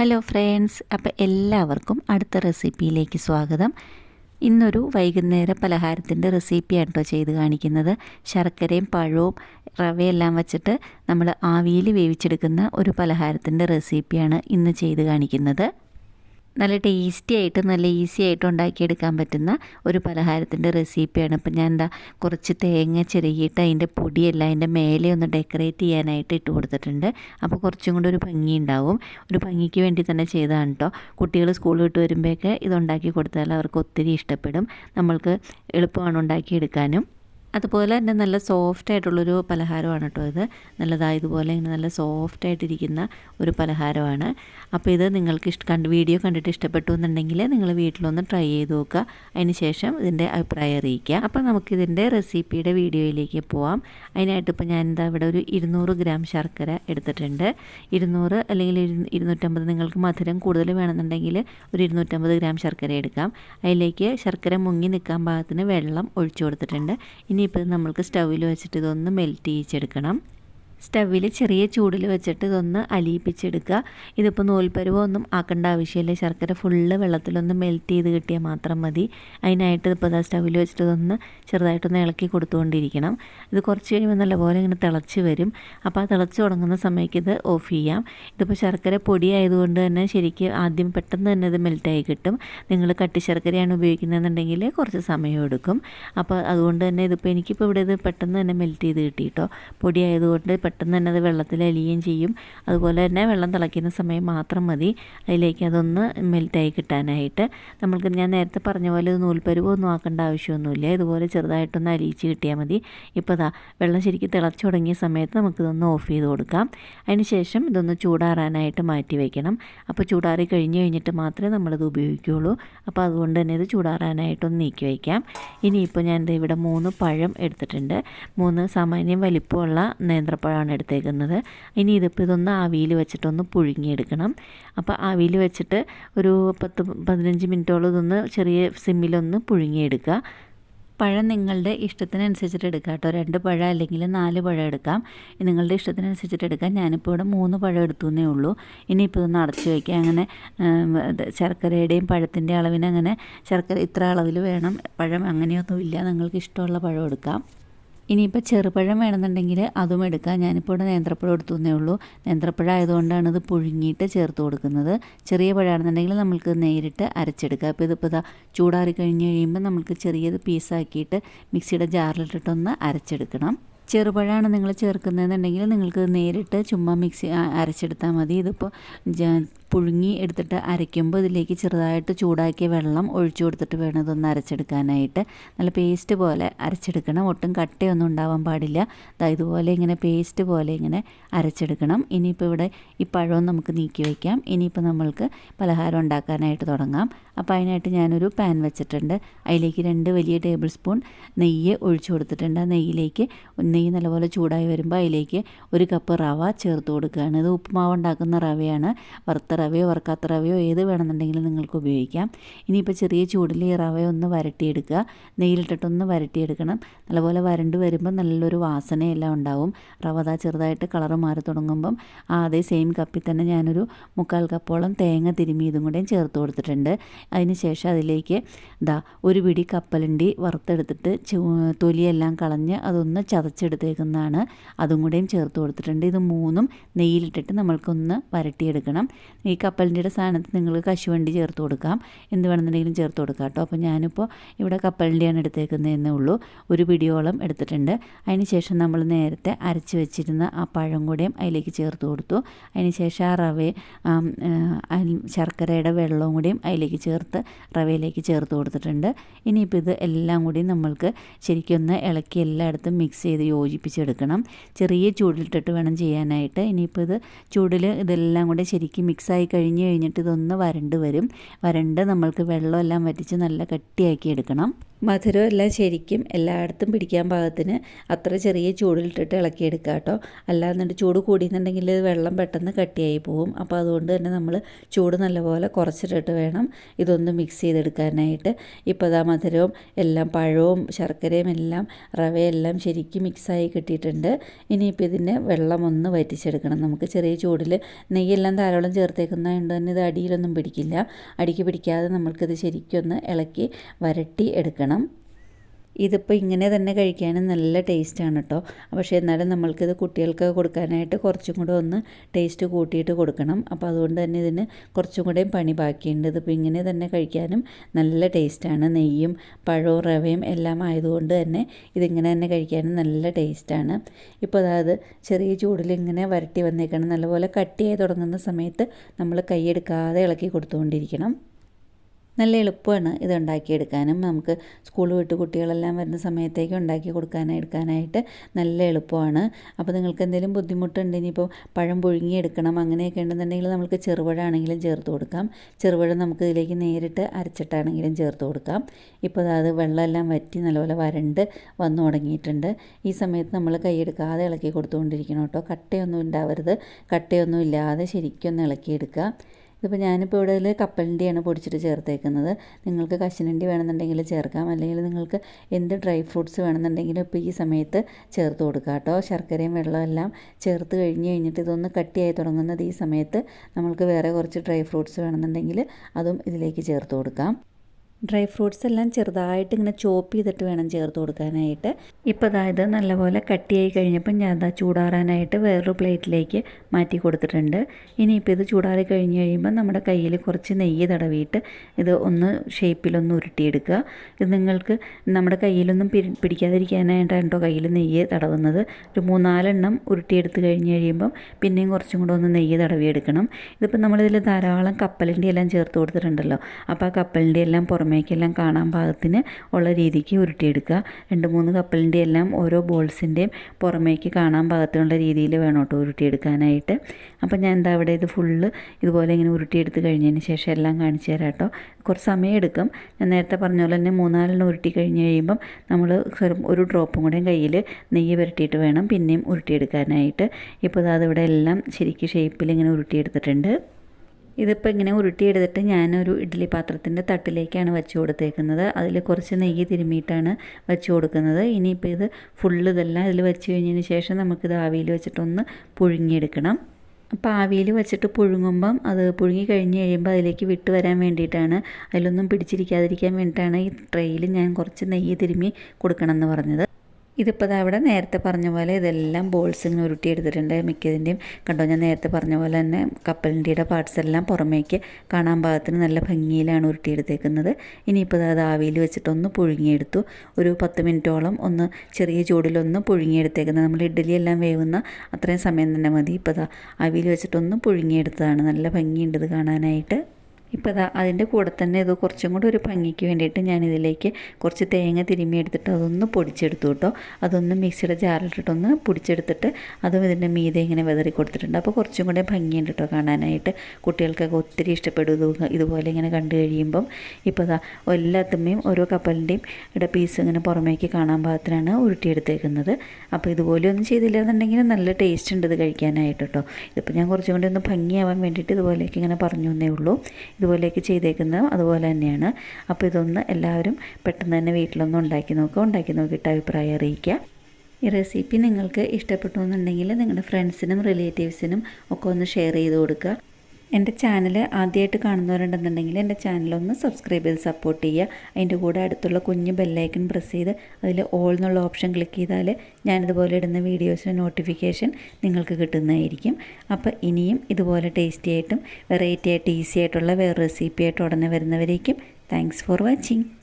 Hello friends അപ്പോൾ എല്ലാവർക്കും അടുത്ത റെസിപ്പിയിലേക്ക് സ്വാഗതം. ഇന്നൊരു വൈകുന്നേര പലഹാരത്തിന്റെ റെസിപ്പിയാണ് കേട്ടോ ചെയ്ത് കാണിക്കുന്നത്. ശർക്കരയും പഴവും റവയെല്ലാം വച്ചിട്ട് നമ്മൾ ആവിയിൽ വേവിച്ചെടുക്കുന്ന ഒരു പലഹാരത്തിന്റെ റെസിപ്പിയാണ് ഇന്ന് ചെയ്ത് കാണിക്കുന്നത്. നല്ല ടേസ്റ്റി ആയിട്ട് നല്ല ഈസി ആയിട്ട് ഉണ്ടാക്കിയെടുക്കാൻ പറ്റുന്ന ഒരു പലഹാരത്തിന്റെ റെസിപ്പിയാണ് അപ്പോൾ ഞാൻ എന്താ കുറച്ച് തേങ്ങ ചിരകിയിട്ട് അതിന്റെ പൊടിയെല്ലാം അതിന്റെ മേലെ ഒന്ന് ഡെക്കറേറ്റ് ചെയ്യാനായിട്ട് ഇട്ട് കൊടുത്തിട്ടുണ്ട്. അപ്പോൾ കുറച്ചും കൂടി ഒരു ഭംഗി ഉണ്ടാവും. ഒരു ഭംഗിക്ക് വേണ്ടി തന്നെ ചെയ്തതാണ് കേട്ടോ കുട്ടികൾ സ്കൂൾ വിട്ട് വരുമ്പോഴൊക്കെ ഇതുണ്ടാക്കി കൊടുത്താൽ അവർക്ക് ഒത്തിരി ഇഷ്ടപ്പെടും. നമ്മൾക്ക് എളുപ്പമാണ് ഉണ്ടാക്കിയെടുക്കാനും. അതുപോലെ തന്നെ നല്ല സോഫ്റ്റ് ആയിട്ടുള്ളൊരു പലഹാരമാണ് കേട്ടോ ഇത്. നല്ലതായ ഇതുപോലെ ഇങ്ങനെ നല്ല സോഫ്റ്റ് ആയിട്ടിരിക്കുന്ന ഒരു പലഹാരമാണ്. അപ്പോൾ ഇത് നിങ്ങൾക്ക് ഇഷ്ട കണ്ട് വീഡിയോ കണ്ടിട്ട് ഇഷ്ടപ്പെട്ടു എന്നുണ്ടെങ്കിൽ നിങ്ങൾ വീട്ടിലൊന്ന് ട്രൈ ചെയ്ത് നോക്കുക. അതിന് ശേഷം ഇതിന്റെ അഭിപ്രായം അറിയിക്കുക. അപ്പോൾ നമുക്കിതിന്റെ റെസിപ്പിയുടെ വീഡിയോയിലേക്ക് പോവാം. അതിനായിട്ട് ഇപ്പോൾ ഞാൻ എന്താ ഇവിടെ ഒരു ഇരുന്നൂറ് ഗ്രാം ശർക്കര എടുത്തിട്ടുണ്ട്. ഇരുന്നൂറ് അല്ലെങ്കിൽ ഇരുന്നൂറ്റമ്പത് നിങ്ങൾക്ക് മധുരം കൂടുതൽ വേണമെന്നുണ്ടെങ്കിൽ ഒരു ഇരുന്നൂറ്റമ്പത് ഗ്രാം ശർക്കര എടുക്കാം. അതിലേക്ക് ശർക്കര മുങ്ങി നിൽക്കാൻ പാകത്തിന് വെള്ളം ഒഴിച്ചു കൊടുത്തിട്ടുണ്ട്. ഇനി ഇനിയിപ്പോൾ നമ്മൾക്ക് സ്റ്റൗവിൽ വെച്ചിട്ട് ഇതൊന്ന് മെൽറ്റ് ചെയ്യിച്ചെടുക്കണം. സ്റ്റവിൽ ചെറിയ ചൂടിൽ വെച്ചിട്ട് ഇതൊന്ന് അലിയിപ്പിച്ചെടുക്കുക. ഇതിപ്പോൾ നൂൽപ്പരുവോ ഒന്നും ആക്കേണ്ട ആവശ്യമില്ല. ശർക്കര ഫുള്ള് വെള്ളത്തിലൊന്ന് മെൽറ്റ് ചെയ്ത് കിട്ടിയാൽ മാത്രം മതി. അതിനായിട്ട് ഇപ്പോൾ ഇതാ സ്റ്റവിൽ വെച്ചിട്ട് ഇതൊന്ന് ചെറുതായിട്ടൊന്ന് ഇളക്കി കൊടുത്തുകൊണ്ടിരിക്കണം. ഇത് കുറച്ച് കഴിയുമ്പോൾ നല്ലപോലെ ഇങ്ങനെ തിളച്ച് വരും. അപ്പോൾ ആ തിളച്ച് തുടങ്ങുന്ന സമയത്ത് ഇത് ഓഫ് ചെയ്യാം. ഇതിപ്പോൾ ശർക്കര പൊടി ആയതുകൊണ്ട് തന്നെ ശരിക്കും ആദ്യം പെട്ടെന്ന് തന്നെ ഇത് മെൽറ്റായി കിട്ടും. നിങ്ങൾ കട്ടി ശർക്കരയാണ് ഉപയോഗിക്കുന്നതെന്നുണ്ടെങ്കിൽ കുറച്ച് സമയം എടുക്കും. അപ്പോൾ അതുകൊണ്ട് തന്നെ ഇതിപ്പോൾ എനിക്കിപ്പോൾ ഇവിടെ ഇത് പെട്ടെന്ന് തന്നെ മെൽറ്റ് ചെയ്ത് കിട്ടി കേട്ടോ പൊടി ആയതുകൊണ്ട് പെട്ടെന്ന് തന്നെ അത് വെള്ളത്തിൽ അലിയുകയും ചെയ്യും. അതുപോലെ തന്നെ വെള്ളം തിളയ്ക്കുന്ന സമയം മാത്രം മതി. അതിലേക്ക് അതൊന്ന് മെൽറ്റായി കിട്ടാനായിട്ട്. നമ്മൾക്ക് ഞാൻ നേരത്തെ പറഞ്ഞ പോലെ നൂൽപ്പരുവ് ഒന്നും ആക്കേണ്ട ആവശ്യമൊന്നുമില്ല. ഇതുപോലെ ചെറുതായിട്ടൊന്ന് അലിയിച്ച് കിട്ടിയാൽ മതി. ഇപ്പോൾ അതാ വെള്ളം ശരിക്കും തിളച്ചു തുടങ്ങിയ സമയത്ത് നമുക്കിതൊന്ന് ഓഫ് ചെയ്ത് കൊടുക്കാം. അതിന് ശേഷം ഇതൊന്ന് ചൂടാറാനായിട്ട് മാറ്റി വയ്ക്കണം അപ്പോൾ ചൂടാറി കഴിഞ്ഞ് കഴിഞ്ഞിട്ട് മാത്രമേ നമ്മളിത് ഉപയോഗിക്കുകയുള്ളൂ. അപ്പോൾ അതുകൊണ്ട് തന്നെ ഇത് ചൂടാറാനായിട്ടൊന്ന് നീക്കി വയ്ക്കാം ഇനിയിപ്പോൾ ഞാൻ ഇവിടെ മൂന്ന് പഴം എടുത്തിട്ടുണ്ട്. മൂന്ന് സാമാന്യം വലിപ്പമുള്ള നേന്ത്രപ്പഴം ആണ് എടുത്തേക്കുന്നത്. ഇനി ഇതിപ്പോൾ ഇതൊന്ന് ആവിയിൽ വെച്ചിട്ടൊന്ന് പുഴുങ്ങിയെടുക്കണം. അപ്പോൾ ആവിയിൽ വെച്ചിട്ട് ഒരു പത്ത് പതിനഞ്ച് മിനിറ്റോളം ഇതൊന്ന് ചെറിയ സിമ്മിലൊന്ന് പുഴുങ്ങിയെടുക്കുക. പഴം നിങ്ങളുടെ ഇഷ്ടത്തിനനുസരിച്ചിട്ട് എടുക്കാം കേട്ടോ. രണ്ട് പഴം അല്ലെങ്കിൽ നാല് പഴം എടുക്കാം. നിങ്ങളുടെ ഇഷ്ടത്തിനനുസരിച്ചിട്ട് എടുക്കാം. ഞാനിപ്പോൾ ഇവിടെ മൂന്ന് പഴം എടുത്തു എന്നേ ഉള്ളൂ. ഇനിയിപ്പോൾ ഇതൊന്ന് അടച്ചു വയ്ക്കാം. അങ്ങനെ ശർക്കരയുടെയും പഴത്തിന്റെ അളവിന് അങ്ങനെ ശർക്കര ഇത്ര അളവിൽ വേണം. പഴം അങ്ങനെയൊന്നുമില്ല നിങ്ങൾക്ക് ഇഷ്ടമുള്ള പഴം എടുക്കാം. ഇനിയിപ്പോൾ ചെറുപഴം വേണമെന്നുണ്ടെങ്കിൽ അതും എടുക്കാം. ഞാനിപ്പോൾ ഇവിടെ നേന്ത്രപ്പഴം എടുത്തു തന്നേ ഉള്ളൂ. നേന്ത്രപ്പഴം ആയതുകൊണ്ടാണ് ഇത് പുഴുങ്ങിയിട്ട് ചേർത്ത് കൊടുക്കുന്നത്. ചെറിയ പഴമാണെന്നുണ്ടെങ്കിൽ നമുക്ക് നേരിട്ട് അരച്ചെടുക്കാം. അപ്പോൾ ഇതിപ്പോൾ ഇതാ ചൂടാറി കഴിഞ്ഞ് കഴിയുമ്പോൾ നമുക്ക് ചെറിയത് പീസാക്കിയിട്ട് മിക്സിയുടെ ജാറിലിട്ടിട്ടൊന്ന് അരച്ചെടുക്കണം. ചെറുപഴമാണ് നിങ്ങൾ ചേർക്കുന്നതെന്നുണ്ടെങ്കിൽ നിങ്ങൾക്ക് നേരിട്ട് ചുമ്മാ മിക്സി അരച്ചെടുത്താൽ മതി. ഇതിപ്പോൾ പുഴുങ്ങി എടുത്തിട്ട് അരയ്ക്കുമ്പോൾ ഇതിലേക്ക് ചെറുതായിട്ട് ചൂടാക്കിയ വെള്ളം ഒഴിച്ചു കൊടുത്തിട്ട് വേണം ഇതൊന്ന് അരച്ചെടുക്കാനായിട്ട്. നല്ല പേസ്റ്റ് പോലെ അരച്ചെടുക്കണം. ഒട്ടും കട്ടയൊന്നും ഉണ്ടാവാൻ പാടില്ല. ഇതുപോലെ ഇങ്ങനെ പേസ്റ്റ് പോലെ ഇങ്ങനെ അരച്ചെടുക്കണം. ഇനിയിപ്പോൾ ഇവിടെ ഈ പഴവും നമുക്ക് നീക്കി വയ്ക്കാം ഇനിയിപ്പോൾ നമ്മൾക്ക് പലഹാരം ഉണ്ടാക്കാനായിട്ട് തുടങ്ങാം. അപ്പോൾ അതിനായിട്ട് ഞാനൊരു പാൻ വെച്ചിട്ടുണ്ട്. അതിലേക്ക് രണ്ട് വലിയ ടേബിൾ സ്പൂൺ നെയ്യ് ഒഴിച്ചു കൊടുത്തിട്ടുണ്ട്. ആ നെയ്യിലേക്ക് നെയ്യ് നല്ലപോലെ ചൂടായി വരുമ്പോൾ അതിലേക്ക് ഒരു കപ്പ് റവ ചേർത്ത് കൊടുക്കുകയാണ്. ഇത് ഉപ്പുമാവ് ഉണ്ടാക്കുന്ന റവയാണ്. വറുത്ത റവയോ വറുക്കാത്ത റവയോ ഏത് വേണമെന്നുണ്ടെങ്കിലും നിങ്ങൾക്ക് ഉപയോഗിക്കാം. ഇനിയിപ്പോൾ ചെറിയ ചൂടിൽ ഈ റവ ഒന്ന് വരട്ടിയെടുക്കുക. നെയ്യിലിട്ടിട്ടൊന്ന് വരട്ടിയെടുക്കണം. നല്ലപോലെ വരണ്ട് വരുമ്പോൾ നല്ലൊരു വാസനയെല്ലാം ഉണ്ടാവും. റവ അതാ ചെറുതായിട്ട് കളർ മാറി തുടങ്ങുമ്പം അതേ സെയിം കപ്പിൽ തന്നെ ഞാനൊരു മുക്കാൽ കപ്പോളം തേങ്ങ തിരുമി ഇതും കൂടെയും ചേർത്ത് കൊടുത്തിട്ടുണ്ട്. അതിന് ശേഷം അതിലേക്ക് ദാ ഒരു പിടി കപ്പലണ്ടി വറുത്തെടുത്തിട്ട് തൊലിയെല്ലാം കളഞ്ഞ് അതൊന്ന് ചതച്ചെടുത്തേക്കുന്നതാണ്. അതും കൂടെയും ചേർത്ത് കൊടുത്തിട്ടുണ്ട്. ഇത് മൂന്നും നെയ്യിലിട്ടിട്ട് നമ്മൾക്കൊന്ന് വരട്ടിയെടുക്കണം. ഈ കപ്പലിന്റെ സ്ഥാനത്ത് നിങ്ങൾ കശുവണ്ടി ചേർത്ത് കൊടുക്കാം. എന്ത് വേണമെന്നുണ്ടെങ്കിലും ചേർത്ത് കൊടുക്കാം കേട്ടോ. അപ്പോൾ ഞാനിപ്പോൾ ഇവിടെ കപ്പലിന്റെയാണ് എടുത്തേക്കുന്നതെന്നേ ഉള്ളൂ. ഒരു പിടിയോളം എടുത്തിട്ടുണ്ട്. അതിന് ശേഷം നമ്മൾ നേരത്തെ അരച്ച് വെച്ചിരുന്ന ആ പഴം കൂടെയും അതിലേക്ക് ചേർത്ത് കൊടുത്തു. അതിന് ശേഷം ആ റവ ശർക്കരയുടെ വെള്ളവും കൂടിയും അതിലേക്ക് ചേർത്ത് റവയിലേക്ക് ചേർത്ത് കൊടുത്തിട്ടുണ്ട്. ഇനിയിപ്പോൾ ഇത് എല്ലാം കൂടി നമ്മൾക്ക് ശരിക്കൊന്ന് ഇളക്കി എല്ലായിടത്തും മിക്സ് ചെയ്ത് യോജിപ്പിച്ചെടുക്കണം. ചെറിയ ചൂടിലിട്ടിട്ട് വേണം ചെയ്യാനായിട്ട്. ഇനിയിപ്പോൾ ഇത് ചൂടിൽ ഇതെല്ലാം കൂടി ശരിക്കും മിക്സായി കഴിഞ്ഞ് കഴിഞ്ഞിട്ട് ഇതൊന്ന് വരണ്ട് വരും. വരണ്ട് നമ്മൾക്ക് വെള്ളമെല്ലാം വറ്റിച്ച് നല്ല കട്ടിയാക്കി എടുക്കണം. മധുരം എല്ലാം ശരിക്കും എല്ലായിടത്തും പിടിക്കാൻ പാകത്തിന് അത്ര ചെറിയ ചൂടിലിട്ടിട്ട് ഇളക്കിയെടുക്കുക കേട്ടോ. അല്ലാന്നുണ്ട് ചൂട് കൂടിയെന്നുണ്ടെങ്കിൽ വെള്ളം പെട്ടെന്ന് കട്ടിയായി പോവും. അപ്പോൾ അതുകൊണ്ട് തന്നെ നമ്മൾ ചൂട് നല്ലപോലെ കുറച്ചിട്ടിട്ട് വേണം ഇതൊന്ന് മിക്സ് ചെയ്തെടുക്കാനായിട്ട്. ഇപ്പോൾ അതാ മധുരവും എല്ലാം പഴവും ശർക്കരയും എല്ലാം റവയെല്ലാം ശരിക്കും മിക്സായി കിട്ടിയിട്ടുണ്ട്. ഇനിയിപ്പോൾ ഇതിന് വെള്ളം ഒന്ന് വറ്റിച്ചെടുക്കണം. നമുക്ക് ചെറിയ ചൂടിൽ നെയ്യെല്ലാം ധാരാളം ചേർത്തേക്കുന്നതുകൊണ്ട് തന്നെ ഇത് അടിയിലൊന്നും പിടിക്കില്ല. അടിക്ക് പിടിക്കാതെ നമ്മൾക്കിത് ശരിക്കും ഒന്ന് ഇളക്കി വരട്ടി എടുക്കണം. ഇതിപ്പോൾ ഇങ്ങനെ തന്നെ കഴിക്കാനും നല്ല ടേസ്റ്റാണ് കേട്ടോ പക്ഷേ എന്നാലും നമ്മൾക്കിത് കുട്ടികൾക്ക് കൊടുക്കാനായിട്ട് കുറച്ചും കൂടെ ഒന്ന് ടേസ്റ്റ് കൂട്ടിയിട്ട് കൊടുക്കണം. അപ്പോൾ അതുകൊണ്ട് തന്നെ ഇതിന് കുറച്ചും കൂടെയും പണി ബാക്കിയുണ്ട്. ഇതിപ്പോൾ ഇങ്ങനെ തന്നെ കഴിക്കാനും നല്ല ടേസ്റ്റാണ് നെയ്യും പഴവും റവയും എല്ലാം ആയതുകൊണ്ട് തന്നെ ഇതിങ്ങനെ തന്നെ കഴിക്കാനും നല്ല ടേസ്റ്റാണ് ഇപ്പോൾ അതായത് ചെറിയ ചൂടിൽ ഇങ്ങനെ വരട്ടി വന്നേക്കണം. നല്ലപോലെ കട്ടിയായി തുടങ്ങുന്ന സമയത്ത് നമ്മൾ കൈയെടുക്കാതെ ഇളക്കി കൊടുത്തുകൊണ്ടിരിക്കണം. നല്ല എളുപ്പമാണ് ഇത് ഉണ്ടാക്കിയെടുക്കാനും. നമുക്ക് സ്കൂൾ വിട്ട് കുട്ടികളെല്ലാം വരുന്ന സമയത്തേക്ക് ഉണ്ടാക്കി കൊടുക്കാനായി എടുക്കാനായിട്ട് നല്ല എളുപ്പമാണ്. അപ്പോൾ നിങ്ങൾക്ക് എന്തെങ്കിലും ബുദ്ധിമുട്ടുണ്ട് ഇനിയിപ്പോൾ പഴം പുഴുങ്ങിയെടുക്കണം അങ്ങനെയൊക്കെ ഉണ്ടെന്നുണ്ടെങ്കിൽ നമുക്ക് ചെറുപഴ ആണെങ്കിലും ചേർത്ത് കൊടുക്കാം. ചെറുപഴം നമുക്ക് ഇതിലേക്ക് നേരിട്ട് അരച്ചിട്ടാണെങ്കിലും ചേർത്ത് കൊടുക്കാം. ഇപ്പോൾ അത് വെള്ളമെല്ലാം വറ്റി നല്ലപോലെ വരണ്ട് വന്നു തുടങ്ങിയിട്ടുണ്ട് ഈ സമയത്ത് നമ്മൾ കൈയെടുക്കാതെ ഇളക്കി കൊടുത്തുകൊണ്ടിരിക്കണം കേട്ടോ. കട്ടയൊന്നും ഉണ്ടാവരുത്. കട്ടയൊന്നും ഇല്ലാതെ ശരിക്കും ഒന്ന് ഇളക്കിയെടുക്കുക. ഇതിപ്പോൾ ഞാനിപ്പോൾ ഇവിടെ കപ്പലിന്റെയാണ് പൊടിച്ചിട്ട് ചേർത്തേക്കുന്നത്. നിങ്ങൾക്ക് കശുനണ്ടി വേണമെന്നുണ്ടെങ്കിൽ ചേർക്കാം. അല്ലെങ്കിൽ നിങ്ങൾക്ക് എന്ത് ഡ്രൈ ഫ്രൂട്ട്സ് വേണമെന്നുണ്ടെങ്കിലും ഇപ്പോൾ ഈ സമയത്ത് ചേർത്ത് കൊടുക്കുക കേട്ടോ. ശർക്കരയും വെള്ളവും വെള്ളമെല്ലാം ചേർത്ത് കഴിഞ്ഞ് കഴിഞ്ഞിട്ട് ഇതൊന്ന് കട്ടിയായി തുടങ്ങുന്നത് ഈ സമയത്ത് നമ്മൾക്ക് വേറെ കുറച്ച് ഡ്രൈ ഫ്രൂട്ട്സ് വേണമെന്നുണ്ടെങ്കിൽ അതും ഇതിലേക്ക് ചേർത്ത് കൊടുക്കാം. ഡ്രൈ ഫ്രൂട്ട്സ് എല്ലാം ചെറുതായിട്ട് ഇങ്ങനെ ചോപ്പ് ചെയ്തിട്ട് വേണം ചേർത്ത് കൊടുക്കാനായിട്ട്. ഇപ്പോൾ അതായത് നല്ലപോലെ കട്ടിയായി കഴിഞ്ഞപ്പോൾ ഞാൻ അതാ ചൂടാറാനായിട്ട് വേറൊരു പ്ലേറ്റിലേക്ക് മാറ്റി കൊടുത്തിട്ടുണ്ട്. ഇനിയിപ്പോൾ ഇത് ചൂടാറി കഴിഞ്ഞ് കഴിയുമ്പോൾ നമ്മുടെ കയ്യിൽ കുറച്ച് നെയ്യ് തടവിയിട്ട് ഇത് ഒന്ന് ഷേപ്പിലൊന്ന് ഉരുട്ടിയെടുക്കുക. ഇത് നിങ്ങൾക്ക് നമ്മുടെ കയ്യിലൊന്നും പിടി പിടിക്കാതിരിക്കാനായിട്ടാണ് കേട്ടോ കയ്യിൽ നെയ്യ് തടവുന്നത്. ഒരു മൂന്നാലെണ്ണം ഉരുട്ടിയെടുത്ത് കഴിഞ്ഞ് കഴിയുമ്പം പിന്നെയും കുറച്ചും കൂടെ ഒന്ന് നെയ്യ് തടവിയെടുക്കണം. ഇതിപ്പോൾ നമ്മളിതിൽ ധാരാളം കപ്പലിന്റെ എല്ലാം ചേർത്ത് കൊടുത്തിട്ടുണ്ടല്ലോ. അപ്പോൾ ആ കപ്പലിന്റെ എല്ലാം പുറമെ പുറമേക്കെല്ലാം കാണാൻ പാകത്തിന് ഉള്ള രീതിക്ക് ഉരുട്ടിയെടുക്കുക. രണ്ട് മൂന്ന് കപ്പലിന്റെ എല്ലാം ഓരോ ബോൾസിന്റെയും പുറമേക്ക് കാണാൻ പാകത്തിനുള്ള രീതിയിൽ വേണം കേട്ടോ ഉരുട്ടിയെടുക്കാനായിട്ട്. അപ്പം ഞാൻ എന്താ അവിടെ ഇത് ഫുള്ള് ഇതുപോലെ ഇങ്ങനെ ഉരുട്ടിയെടുത്ത് കഴിഞ്ഞതിന് ശേഷം എല്ലാം കാണിച്ചു തരാം കേട്ടോ. കുറച്ച് സമയം എടുക്കും. ഞാൻ നേരത്തെ പറഞ്ഞ പോലെ തന്നെ മൂന്നാലെണ്ണം ഉരുട്ടി കഴിഞ്ഞ് കഴിയുമ്പം നമ്മൾ ഒരു ഡ്രോപ്പും കൂടെ കയ്യിൽ നെയ്യ് പുരട്ടിയിട്ട് വേണം പിന്നെയും ഉരുട്ടിയെടുക്കാനായിട്ട്. ഇപ്പോൾ അതിവിടെ എല്ലാം ശരിക്കും ഷേപ്പിൽ ഇങ്ങനെ ഉരുട്ടിയെടുത്തിട്ടുണ്ട്. ഇതിപ്പോൾ ഇങ്ങനെ ഉരുട്ടിയെടുത്തിട്ട് ഞാനൊരു ഇഡ്ഡലി പാത്രത്തിന്റെ തട്ടിലേക്കാണ് വെച്ച് കൊടുത്തേക്കുന്നത്. അതിൽ കുറച്ച് നെയ്യ് തിരുമ്മിയിട്ടാണ് വെച്ച് കൊടുക്കുന്നത്. ഇനിയിപ്പോൾ ഇത് ഫുള്ള് ഇതെല്ലാം ഇതിൽ വെച്ച് കഴിഞ്ഞതിന് ശേഷം നമുക്കിത് ആവിയിൽ വെച്ചിട്ടൊന്ന് പുഴുങ്ങിയെടുക്കണം. അപ്പോൾ ആവിയിൽ വെച്ചിട്ട് പുഴുങ്ങുമ്പം അത് പുഴുങ്ങി കഴിഞ്ഞ് കഴിയുമ്പോൾ അതിലേക്ക് വിട്ട് വരാൻ വേണ്ടിയിട്ടാണ്. അതിലൊന്നും പിടിച്ചിരിക്കാതിരിക്കാൻ വേണ്ടിയിട്ടാണ് ഈ ട്രെയിൽ ഞാൻ കുറച്ച് നെയ്യ് തിരുമ്മി കൊടുക്കണം എന്ന് പറഞ്ഞത്. ഇതിപ്പോൾ അവിടെ നേരത്തെ പറഞ്ഞ പോലെ ഇതെല്ലാം ബോൾസ് ഇങ്ങനെ ഉരുട്ടിയെടുത്തിട്ടുണ്ട്. മിക്കതിന്റെയും കണ്ടോ? ഞാൻ നേരത്തെ പറഞ്ഞ പോലെ തന്നെ കപ്പലിന്റെ പാർട്സ് എല്ലാം പുറമേക്ക് കാണാൻ പാകത്തിന് നല്ല ഭംഗിയിലാണ് ഉരുട്ടിയെടുത്തേക്കുന്നത്. ഇനിയിപ്പോൾ അത് ആവിയിൽ വെച്ചിട്ടൊന്ന് പുഴുങ്ങിയെടുത്തു. ഒരു പത്ത് മിനിറ്റോളം ഒന്ന് ചെറിയ ചൂടിലൊന്ന് പുഴുങ്ങിയെടുത്തേക്കുന്നത്. നമ്മൾ ഇഡ്ഡലി എല്ലാം വേവുന്ന അത്രയും സമയം തന്നെ മതി. ഇപ്പോൾ അതാ ആവിയിൽ വെച്ചിട്ടൊന്ന് പുഴുങ്ങിയെടുത്തതാണ്. നല്ല ഭംഗിയുണ്ട് ഇത് കാണാനായിട്ട്. ഇപ്പോൾ അതാ അതിന്റെ കൂടെ തന്നെ ഇത് കുറച്ചും കൂടി ഒരു ഭംഗിക്ക് വേണ്ടിയിട്ട് ഞാനിതിലേക്ക് കുറച്ച് തേങ്ങ തിരുമ്മി എടുത്തിട്ട് അതൊന്ന് പൊടിച്ചെടുത്തു കേട്ടോ. അതൊന്ന് മിക്സിയുടെ ജാറിലിട്ടിട്ടൊന്ന് പൊടിച്ചെടുത്തിട്ട് അതും ഇതിന്റെ മീതെ ഇങ്ങനെ വിതറി കൊടുത്തിട്ടുണ്ട്. അപ്പോൾ കുറച്ചും കൂടെ ഭംഗിയുണ്ട് കേട്ടോ കാണാനായിട്ട്. കുട്ടികൾക്കൊക്കെ ഒത്തിരി ഇഷ്ടപ്പെടും ഇത് ഇതുപോലെ ഇങ്ങനെ കണ്ടു കഴിയുമ്പം. ഇപ്പോൾ അതാ എല്ലാത്തുമ്മയും ഓരോ കപ്പലിന്റെയും ഇവിടെ പീസ് ഇങ്ങനെ പുറമേക്ക് കാണാൻ പാകത്തിനാണ് ഉരുട്ടിയെടുത്തേക്കുന്നത്. അപ്പോൾ ഇതുപോലെ ഒന്നും ചെയ്തില്ലാന്നുണ്ടെങ്കിൽ നല്ല ടേസ്റ്റ് ഉണ്ട് ഇത് കഴിക്കാനായിട്ട് കേട്ടോ. ഇതിപ്പോൾ ഞാൻ കുറച്ചും കൂടി ഒന്ന് ഭംഗിയാവാൻ വേണ്ടിയിട്ട് ഇതുപോലെയൊക്കെ ഇങ്ങനെ പറഞ്ഞു തന്നേ ഉള്ളൂ. ഇതുപോലെയൊക്കെ ചെയ്തേക്കുന്നത് അതുപോലെ തന്നെയാണ്. അപ്പോൾ ഇതൊന്ന് എല്ലാവരും പെട്ടെന്ന് തന്നെ വീട്ടിലൊന്ന് ഉണ്ടാക്കി നോക്കുക. ഉണ്ടാക്കി നോക്കിയിട്ട് അഭിപ്രായം അറിയിക്കുക. ഈ റെസിപ്പി നിങ്ങൾക്ക് ഇഷ്ടപ്പെട്ടു എന്നുണ്ടെങ്കിൽ നിങ്ങളുടെ ഫ്രണ്ട്സിനും റിലേറ്റീവ്സിനും ഒക്കെ ഒന്ന് ഷെയർ ചെയ്ത് കൊടുക്കുക. എന്റെ ചാനൽ ആദ്യമായിട്ട് കാണുന്നവരുണ്ടെന്നുണ്ടെങ്കിൽ എന്റെ ചാനലൊന്ന് സബ്സ്ക്രൈബ് ചെയ്ത് സപ്പോർട്ട് ചെയ്യുക. അതിന്റെ കൂടെ അടുത്തുള്ള കുഞ്ഞ് ബെല്ലൈക്കൺ പ്രസ് ചെയ്ത് അതിൽ ഓൾ എന്നുള്ള ഓപ്ഷൻ ക്ലിക്ക് ചെയ്താൽ ഞാനിതുപോലെ ഇടുന്ന വീഡിയോസിന് നോട്ടിഫിക്കേഷൻ നിങ്ങൾക്ക് കിട്ടുന്നതായിരിക്കും. അപ്പോൾ ഇനിയും ഇതുപോലെ ടേസ്റ്റി ആയിട്ടും വെറൈറ്റി ആയിട്ട് ഈസി ആയിട്ടുള്ള വേറെ റെസിപ്പി ആയിട്ട് ഉടനെ വരുന്നവരേക്കും താങ്ക്സ് ഫോർ വാച്ചിങ്